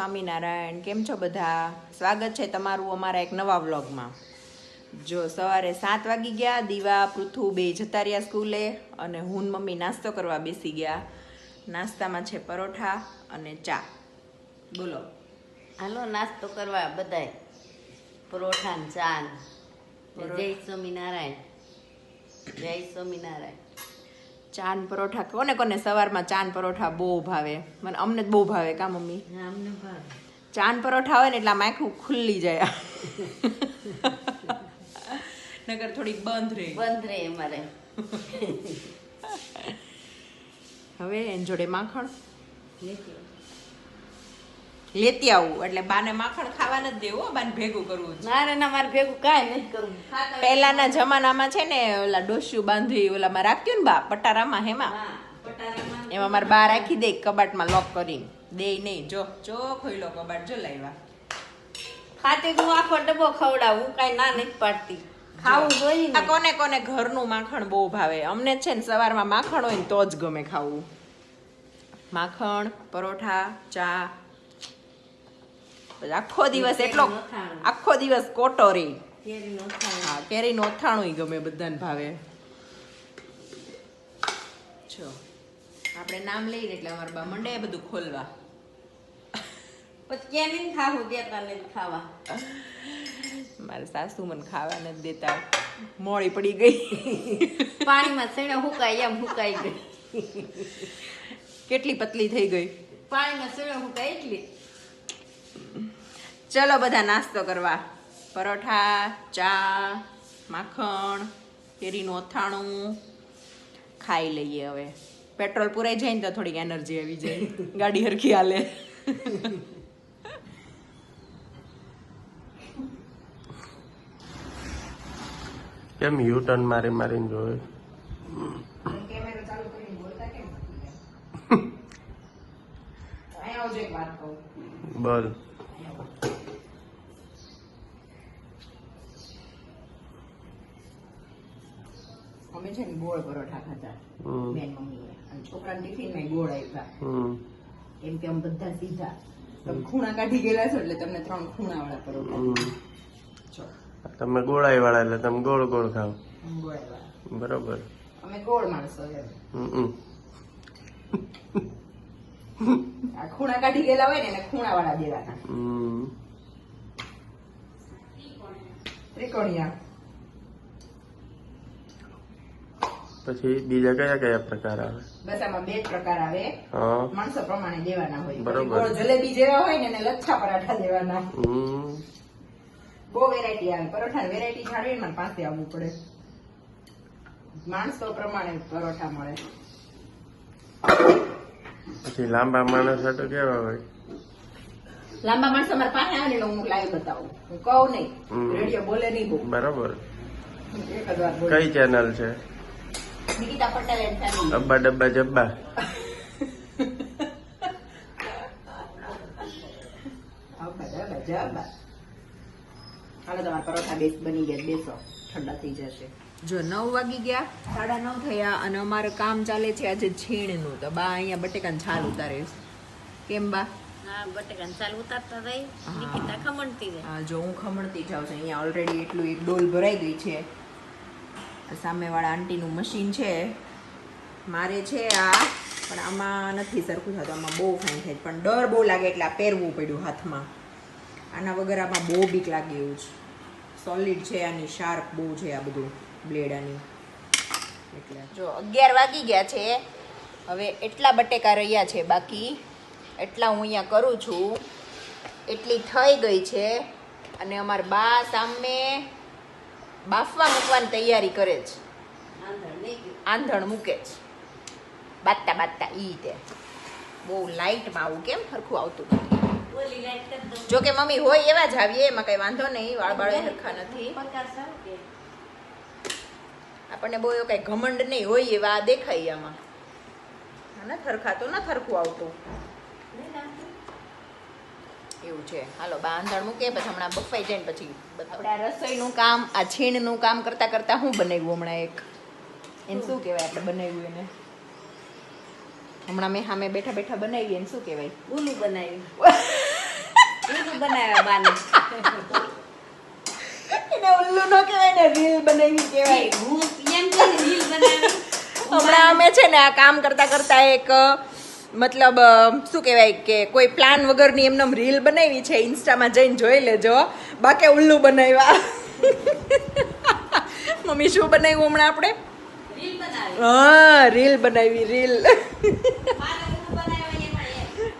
સ્વામિનારાયણ કેમ છો બધા? સ્વાગત છે તમારું અમારા એક નવા વ્લોગમાં. જો સવારે સાત વાગી ગયા દીવા પૃથુ બે જતા રહ્યા સ્કૂલે અને હું મમ્મી નાસ્તો કરવા બેસી ગયા. નાસ્તામાં છે પરોઠા અને ચા. બોલો. હાલો નાસ્તો કરવા બધાય. પરોઠા ને ચા જય સ્વામિનારાયણ જય સ્વામિનારાયણ ચા ને પરોઠા કોને કોને સવારમાં ચા ને પરોઠા બહુ ભાવે. મને અમને જ બહુ ભાવે કા મમ્મી? હા, અમને ચાન પરોઠા હોય ને એટલે આમ આખું ખુલ્લી જાય. નગર થોડીક બંધ રહી. બંધ રહે અમારે. હવે એની જોડે માખણ? લેતી આવું. એટલે બાને માખણ ખાવા નથી દેવું હો, બાને ભેગું કરવું મારે ના રે ના મારે ભેગું કાંઈ નથી કરવું. પહેલાના જમાનામાં છે ને ઓલા ડોસ્યું બાંધી ઓલામાં રાખ્યું ને બા પટારામાં હેમાં? એમાં મારે બા રાખી દે કબાટમાં લોક કરીને. દે નહીં જો જો ખોઈલો કબાટ જો લાવ્યા ખાતે હું આખો ડબ્બો ખવડાવું કાંઈ ના નથી પાડતી. ખાવું જોઈએ આ કોને કોને ઘરનું માખણ બહુ ભાવે? અમને છે ને સવારમાં માખણ હોય ને તો જ ગમે ખાવું. માખણ પરોઠા ચા આખો દિવસ એટલો આખો દિવસ કોટોરી હા કેરીનું અથાણું ગમે બધાને ભાવે. જો આપણે નામ લઈને એટલે અમારા બા મંડે બધું ખોલવા. પછી ને ખાવું દેતા નથી ખાવા. મારા સાસુ મને ખાવા નથી દેતા. મોડી પડી ગઈ. પાણીમાં સેણે હુકાય એમ હુકાઈ ગઈ. કેટલી પતલી થઈ ગઈ. પાણીમાં સેણે હુકાઈ એટલી. ચલો બધા નાસ્તો કરવા. પરોઠા ચા માખણ કેરીનું અથાણું. ખાઈ લઈએ હવે. પેટ્રોલ પુરાઈ જાય ને તો થોડીક એનર્જી આવી જાય. ગાડી હરખી હાલે. કેમ યુ ટર્ન મારી મારીને જોવે? બોલ. અમે છે ને ગોળ પરોઠા ખાતા. બેન મમ્મીએ. અને છોકરાને ટિફિનમાં ગોળ આપ્યા. કેમ કે અમે બધા સીધા. ખૂણા કાઢી ગયેલા છો એટલે તમને ત્રણ ખૂણા વાળા પરોઠા તમે ગોળાઈ વાળા એટલે તમે ગોળ ગોળ ખાવ બરોબર. અમે ગોળ માણસો હમ ખૂણા કાઢી ગયેલા હોય ને એને ખૂણા વાળા દેવાના ત્રિકોણિયા. પછી બીજા કયા કયા પ્રકાર આવે? બસ આમાં બે પ્રકાર આવે. માણસો પ્રમાણે દેવાના હોય. બરોબર. જલેબી જેવા હોય ને એને લચ્છા પરાઠા દેવાના. બહુ વેરાયટી આવે. પરોઠા વેરાયટી જાળવી ને પાસે આવવું પડે. માણસો પ્રમાણે પરોઠા મળે. પછી લાંબા માણસ તો કેવા હોય? લાંબા માણસો મારા પાસે આવે ને હું લાઈવ બતાવું. હું કહું નહીં. રેડિયો બોલે નહીં બહુ. બરોબર. કઈ ચેનલ છે? નિકિતા પટેલ એન્ડ ફેમિલી અબ્બા ડબ્બા જબ્બા હાલો તમારા પરોઠા બેસ બની ગયા. બેસો. ઠંડા થઈ જશે. જો નવ વાગી ગયા સાડા નવ થયા અને અમારું કામ ચાલે છે આજે છીણનું તો બા અહીંયા બટેકાની છાલ ઉતારે કેમ બા? હા બટેકાની ચાલ ઉતારતા રહી. નિકિતા ખમણતી રહી. જો હું ખમણતી જાઉં છું. અહીંયા ઓલરેડી એટલું એક ડોલ ભરાઈ ગઈ છે. સામેવાળા આંટીનું મશીન છે. મારે છે આ, પણ આમાં નથી સરખું થતું. આમાં બહુ ફાઇન થાય પણ ડર બહુ લાગે એટલે આ પહેરવું પડ્યું હાથમાં. આના વગર આમાં બહુ બીક લાગે એવું છે. સોલિડ છે આની શાર્પ બહુ છે આ બધું બ્લેડ આની. એટલે. જો, અગિયાર વાગી ગયા છે. હવે એટલા બટેકા રહ્યા છે બાકી. એટલા હું અહીંયા કરું છું. એટલી થઈ ગઈ છે. અને અમાર બા સામે બાફવા મૂકવાની તૈયારી કરે છે આંધણ મૂકે. છે બાટતા બાટતા ઈ તે. બહુ લાઇટમાં આવું કેમ સરખું આવતું નથી. જો કે મમ્મી હોય એવા જ આવીએ એમાં કઈ વાંધો નહીં વાળ બાળ સરખા નથી? આપણને બહુ એવો કઈ ઘમંડ નહીં હોય એવા દેખાય આમાં. ન થરખાતું ના થરખું આવતું? એવું છે. હાલો બા આંધણ મૂકે પછી હમણાં બફાઈ જાય ને પછી. આપણે રસોઈનું કામ આ છીણનું કામ કરતા કરતા હું બનાવ્યું હમણાં એક? એને શું કહેવાય આપણે બનાવ્યું એને? હમણાં મેં સામે બેઠા બેઠા બનાવી એને શું કહેવાય? ઊનું બનાવ્યું. રીલ બનાવ્યા બાને. એને ઉલ્લુ ન કહેવાય ને રીલ બનાવી કહેવાય. હું એમ કે રીલ બનાવી. હમણાં અમે છે ને આ કામ કરતા કરતા એક મતલબ શું કહેવાય કે કોઈ પ્લાન વગરની એમને રીલ બનાવી છે ઇન્સ્ટામાં જઈને જોઈ લેજો. બાકી ઉલ્લુ બનાવ્યા. મમ્મી શું બનાવ્યું હમણાં આપણે? હા રીલ બનાવી રીલ.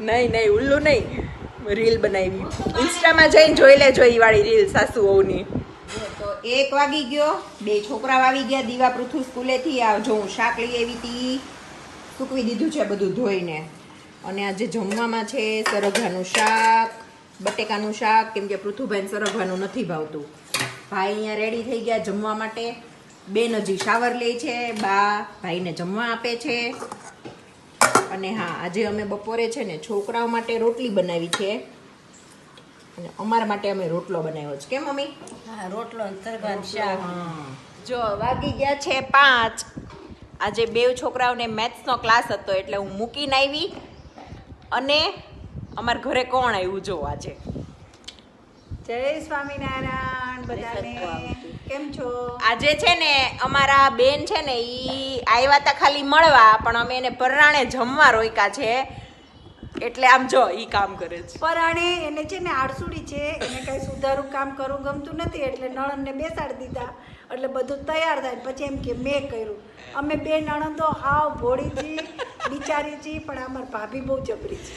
નહીં નહીં ઉલ્લુ નહીં. રીલ બનાવી. ઇન્સ્ટામાં જઈને જોઈ લેજો એ વાળી રીલ સાસુ વહુની તો એક વાગી ગયો. બે છોકરાઓ આવી ગયા દીવા પૃથુ સ્કૂલેથી. આવજો હું શાક લઈ આવી હતી સૂકવી દીધું છે બધું ધોઈને. અને આજે જમવામાં છે સરગવાનું શાક બટેકાનું શાક કેમ કે પૃથુભાઈને સરગવાનું નથી ભાવતું. ભાઈ અહીંયા રેડી થઈ ગયા જમવા માટે. બેન હજી શાવર લે છે બા ભાઈને જમવા આપે છે. અને હા આજે અમે બપોરે છે ને છોકરાઓ માટે રોટલી બનાવી છે. અને અમારા માટે અમે રોટલો બનાવ્યો છે. કેમ મમ્મી? હા રોટલો સરગવાનું શાક. જો વાગી ગયા છે પાંચ. આજે બે છોકરાઓને મેથ્સનો ક્લાસ હતો એટલે હું મૂકીને આવી. અને અમારા ઘરે કોણ આવ્યું જો આજે? જય સ્વામિનારાયણ બધાને. કેમ છો? આજે છે ને અમારા બેન છે ને ઈ આવ્યા તા ખાલી મળવા પણ અમે એને પરરાણે જમવા રોક્યા છે. એટલે આમ જો ઈ કામ કરે છે. પરાણે એને છે ને આડસુડી છે એને કઈ સુધારું કામ કરવું ગમતું નથી એટલે નણંદને બેસાડી દીધા. એટલે બધું તૈયાર થાય. પછી એમ કે મેં કર્યું. અમે બે નણંદો હાવ ભોળી છી બિચારી પણ અમાર ભાભી બહુ જબરી છે.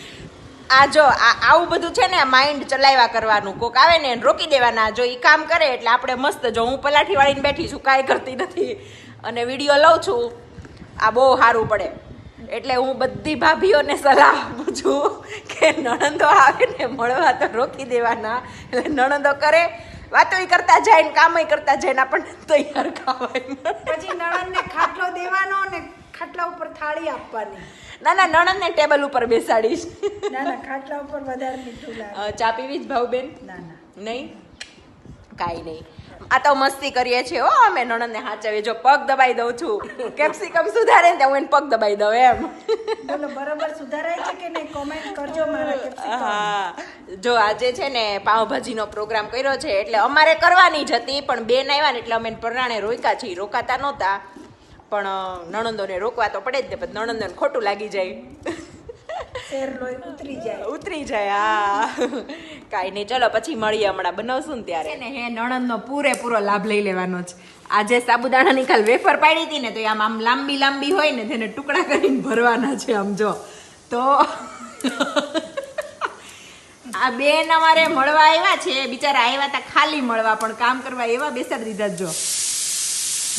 આ જો આવું બધું છે ને માઇન્ડ ચલાવ્યા કરવાનું. કોક આવે ને રોકી દેવાના. જો એ કામ કરે એટલે આપણે મસ્ત, જો હું પલાઠી વાળીને બેઠી છું, કાંઈ કરતી નથી. અને વીડિયો લઉં છું. આ બહુ સારું પડે. એટલે હું બધી ભાભીઓને સલાહ આપું છું કે નણંદો આવે ને, મળવા તો રોકી દેવાના. એટલે નણંદો કરે વાતોય કરતા જાય ને કામય કરતા જાય ને આપણને તૈયાર ખાવાય. પછી નણંદને ખાટલો દેવાનો ને ખાટલા ઉપર થાળી આપવાની. ના ના નણંદને ટેબલ ઉપર બેસાડીશ. ના ના ખાટલા ઉપર વધારે મીઠું લાગે. ચા પીવી જ ભાવબેન ના ના. નહીં? કાંઈ નહીં. આ તો મસ્તી કરીએ છીએ હો અમે નણંદને હાચવીએ. જો પગ દબાઈ દઉં છું કેપ્સિકમ સુધારે ને હું એને પગ દબાઈ દઉં એમ. બોલો બરોબર સુધારાય છે કે નહીં? કોમેન્ટ કરજો મારા. હા. જો આજે છે ને પાવભાજીનો પ્રોગ્રામ કર્યો છે એટલે અમારે કરવાની જ હતી પણ બેન આવ્યા ને એટલે અમે પરણાણે રોક્યા છીએ. રોકાતા નહોતા પણ નણંદોને રોકવા તો પડે જ ને પછી નણંદોને ખોટું લાગી જાય. શેર લોહી ઉતરી જાય. ઉતરી જાય હા. કાંઈ નહીં ચલો પછી મળીએ હમણાં બનાવશું ને ત્યારે. ને હે નણંદનો પૂરેપૂરો લાભ લઈ લેવાનો છે આજે સાબુદાણાની કાલ વેફર પાડી હતી ને તો આમ આમ લાંબી લાંબી હોય ને તેને ટુકડા કરીને ભરવાના છે આમ જો. તો આ બેન અમારે મળવા આવ્યા છે બિચારા આવ્યા હતા ખાલી મળવા પણ કામ કરવા એવા બેસાડી દીધા જો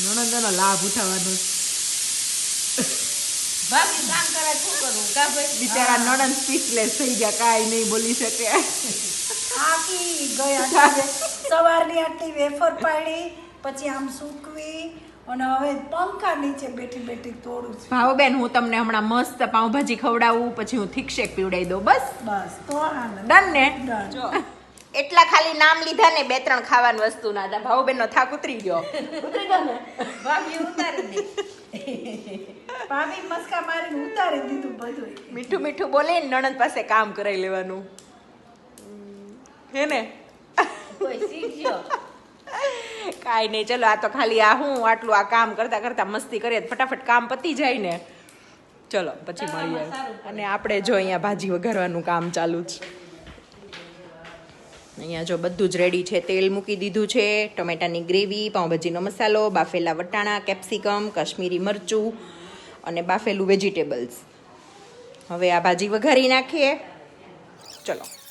નણંદનો લાભ ઉઠાવવાનો છે. ભાભી કામ કરે શું કરું કા ભાઈ? બિચારા નડન સ્પીચલેસ થઈ ગયા કાંઈ નહીં બોલી શકે. થાકી ગયા સવારની આટલી વેફર પાડી પછી આમ સૂકવી અને હવે પંખા નીચે બેઠી બેઠી તોડું છું. ભાવબેન હું તમને હમણાં મસ્ત પાઉંભાજી ખવડાવું પછી હું થીક શેક પીવડાવી દઉં બસ. બસ તો ડન ને? Done. એટલા ખાલી નામ લીધા ને બે ત્રણ ખાવાની વસ્તુ ના ભાવબેન નો થાક ઉતરી ગયો. ઉતરી ગયો ને? ભાભી ઉતારી દી. ભાભી મસ્કા મારીને ઉતારી દીધું બધું મીઠું મીઠું બોલે ને નણંદ પાસે કામ કરાવી લેવાનું. હે ને? કાંઈ નહીં ચલો આ તો ખાલી આ હું આટલું આ કામ કરતા કરતા મસ્તી કરીએ ફટાફટ કામ પતી જાય ને. ચલો પછી મળીએ. અને આપણે જો અહીંયા ભાજી વઘારવાનું કામ ચાલુ છે અહીંયા જો બધું જ રેડી છે. તેલ મૂકી દીધું છે, ટમેટાની ગ્રેવી, પાઉંભાજીનો મસાલો, બાફેલા વટાણા, કેપ્સિકમ, કાશ્મીરી મરચું અને બાફેલું વેજીટેબલ્સ હવે આ ભાજી વઘારી નાખીએ. ચલો.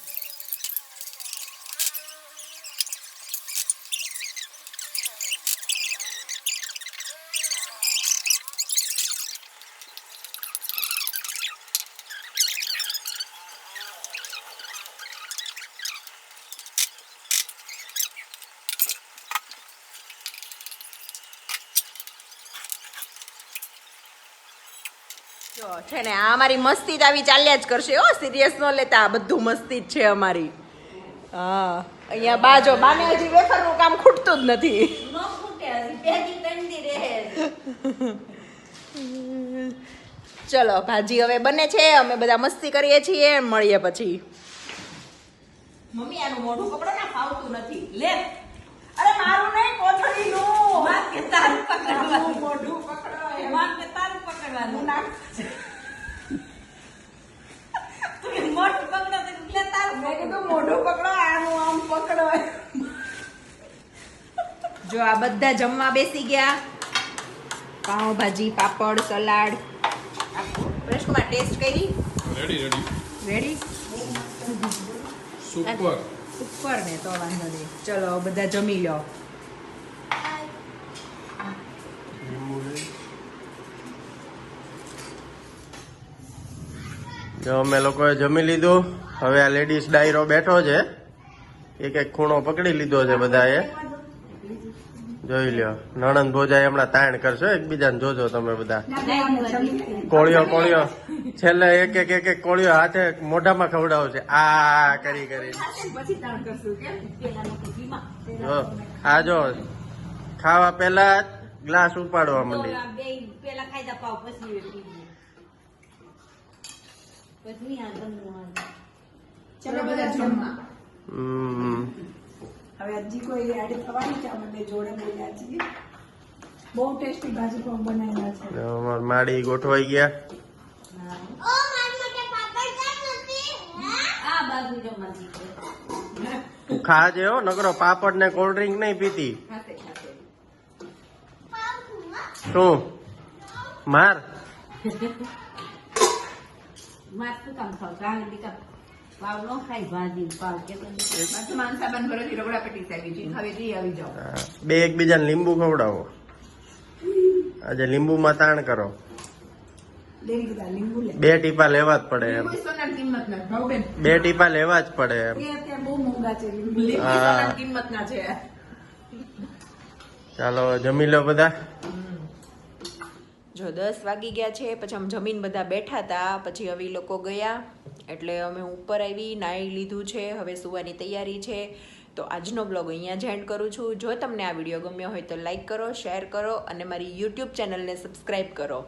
જો છે ને આ અમારી મસ્તી જ આવી ચાલ્યા જ કરશે હો સિરિયસ ન લેતા આ બધું મસ્તી જ છે અમારી. હા અહીંયા બા જો બાને હજી વેફરનું કામ ખૂટતું જ નથી. ચલો ભાજી હવે બને છે અમે બધા મસ્તી કરીએ છીએ મળીએ પછી. મમ્મી આનું મોઢું પકડો ના ફાવતું નથી. લે. અરે મારું નહીં કોથળીનું. માર કે તારું પકડવાનું. મોઢું પકડો એમાં કે તારું પકડવાનું. નાખ તું મોટું પકડો તો એટલે તારું મેં કીધું મોઢું પકડો આનું આમ પકડો. જો આ બધા જમવા બેસી ગયા. પાવભાજી પાપડ સલાડ. પ્રશ્નમાં ટેસ્ટ કરી. રેડી રેડી રેડી સુપર ઉપર ને તો વાંધો નહીં. ચલો બધા જમી લો. જો અમે લોકોએ જમી લીધું. હવે આ લેડીઝ ડાયરો બેઠો છે. એક એક ખૂણો પકડી લીધો છે બધાએ. જોઈ લ્યો. નણંદ ભોજાઈ હમણાં તાણ કરશો, એકબીજાને જોજો તમે બધા. કોળિયો કોળિયો છેલ્લે એક એક એક એક કોળિયો હાથે મોઢામાં ખવડાવશે. આ કરી કરી. જો, આ જો, ખાવા પહેલા ગ્લાસ ઉપાડવા માંડી. પેલા ખાઈ જા પાવ પછી એ પીજે. પછી આ ગંદુ આવે. ચલો બધા જમવા. હમ. હવે હજી કોઈ એડ થવાની છે? અમે બે જોડે મળ્યા છીએ. બહુ ટેસ્ટી ભાજી પણ બનાવ્યા છે. અમાર માડી ગોઠવાઈ ગયા. આ બાજુ જમવા દીધો. તું ખાજે હો નકરો પાપડ ને કોલ્ડ ડ્રિંક નહીં પીતી. ખાતે ખાતે. શું? માર? શું કામ ખાવ ગાળ દીકા પાવ નો ખાય ભાજી પાવ કે તને માથું માનસાબાન ભરેથી રગડા પેટી આવી છે હવે જઈ આવી જાઓ. બે એકબીજાને લીંબુ ખવડાવો. આજે લીંબુમાં તાણ કરો. બે ટીપા લેવા જ પડે એમ. બેન. બે ટીપા લેવા જ પડે એમ. ચાલો જમી લો બધા. જો દસ વાગી ગયા છે, પછી અમે જમીન બધા બેઠા હતા પછી હવે લોકો ગયા. એટલે અમે ઉપર આવી નાહી લીધું છે, હવે સુવાની તૈયારી છે. તો આજનો બ્લોગ અહીંયા જ એન્ડ કરું છું. જો તમને આ વીડિયો ગમ્યો હોય તો લાઈક કરો, શેર કરો, અને મારી યુટ્યુબ ચેનલને સબસ્ક્રાઈબ કરો.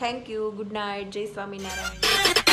થેન્ક યુ ગુડ નાઇટ જય સ્વામિનારાયણ.